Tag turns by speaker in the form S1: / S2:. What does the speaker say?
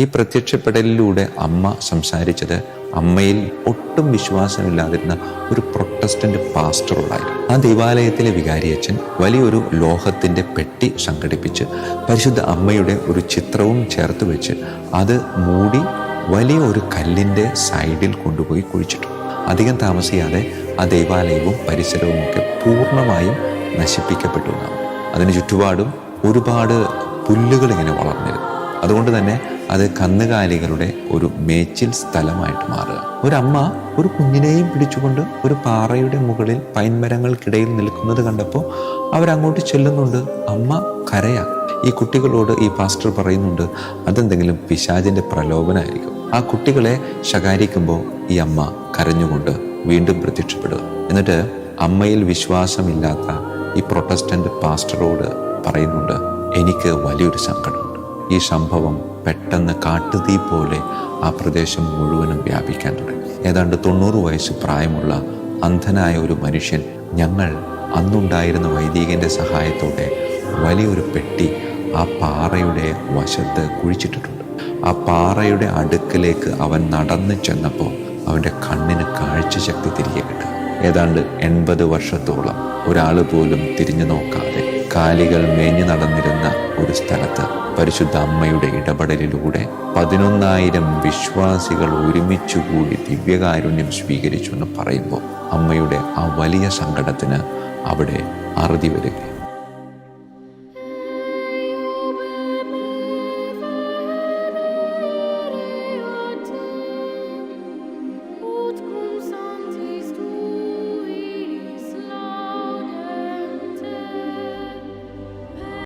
S1: ഈ പ്രത്യക്ഷപ്പെടലിലൂടെ അമ്മ സംസാരിച്ചത് അമ്മയിൽ ഒട്ടും വിശ്വാസമില്ലാതിരുന്ന ഒരു പ്രൊട്ടസ്റ്റന്റ് പാസ്റ്ററുള്ളായിരുന്നു. ആ ദേവാലയത്തിലെ വികാരി അച്ഛൻ വലിയൊരു ലോഹത്തിന്റെ പെട്ടി സംഘടിപ്പിച്ച് പരിശുദ്ധ അമ്മയുടെ ഒരു ചിത്രവും ചേർത്ത് വെച്ച് അത് മൂടി വലിയ ഒരു കല്ലിന്റെ സൈഡിൽ കൊണ്ടുപോയി കുഴിച്ചിട്ടു. അധികം താമസിയാതെ ആ ദേവാലയവും പരിസരവും ഒക്കെ പൂർണമായും നശിപ്പിക്കപ്പെട്ടു അതിന് ചുറ്റുപാടും ഒരുപാട് പുല്ലുകൾ ഇങ്ങനെ വളർന്നിരുന്നു. അതുകൊണ്ട് തന്നെ അത് കന്നുകാലികളുടെ ഒരു മേച്ചിൽ സ്ഥലമായിട്ട് മാറുക. ഒരമ്മ ഒരു കുഞ്ഞിനെയും പിടിച്ചുകൊണ്ട് ഒരു പാറയുടെ മുകളിൽ പൈൻമരങ്ങൾക്കിടയിൽ നിൽക്കുന്നത് കണ്ടപ്പോൾ അവരങ്ങോട്ട് ചെല്ലുന്നുണ്ട്. അമ്മ കരയാ. ഈ കുട്ടികളോട് ഈ പാസ്റ്റർ പറയുന്നുണ്ട് അതെന്തെങ്കിലും പിശാചിന്റെ പ്രലോഭനമായിരിക്കും ആ കുട്ടികളെ ശകാരിക്കുമ്പോൾ ഈ അമ്മ കരഞ്ഞുകൊണ്ട് വീണ്ടും പ്രത്യക്ഷപ്പെടുക. എന്നിട്ട് അമ്മയിൽ വിശ്വാസമില്ലാത്ത ഈ പ്രൊട്ടസ്റ്റന്റ് പാസ്റ്ററോട് പറയുന്നുണ്ട് എനിക്ക് വലിയൊരു സങ്കടമുണ്ട്. ഈ സംഭവം പെട്ടെന്ന് കാട്ടുതീ പോലെ ആ പ്രദേശം മുഴുവനും വ്യാപിക്കാൻ തുടങ്ങി. ഏതാണ്ട് തൊണ്ണൂറ് വയസ്സ് പ്രായമുള്ള അന്ധനായ ഒരു മനുഷ്യൻ ഞങ്ങൾ അന്നുണ്ടായിരുന്ന വൈദികന്റെ സഹായത്തോടെ വലിയൊരു പെട്ടി ആ പാറയുടെ വശത്ത് കുഴിച്ചിട്ടിട്ടുണ്ട്. ആ പാറയുടെ അടുക്കിലേക്ക് അവൻ നടന്നു ചെന്നപ്പോൾ അവന്റെ കണ്ണിന് കാഴ്ചശക്തി തിരികെ കിട്ടും. ഏതാണ്ട് എൺപത് വർഷത്തോളം ഒരാൾ പോലും തിരിഞ്ഞു നോക്കാതെ കാലികൾ മേഞ്ഞു നടന്നിരുന്ന ഒരു സ്ഥലത്ത് പരിശുദ്ധ അമ്മയുടെ ഇടപെടലിലൂടെ പതിനൊന്നായിരം വിശ്വാസികൾ ഒരുമിച്ചുകൂടി ദിവ്യകാരുണ്യം സ്വീകരിച്ചു എന്ന് പറയുമ്പോൾ അമ്മയുടെ ആ വലിയ സങ്കടത്തിന് അവിടെ അറുതി വരിക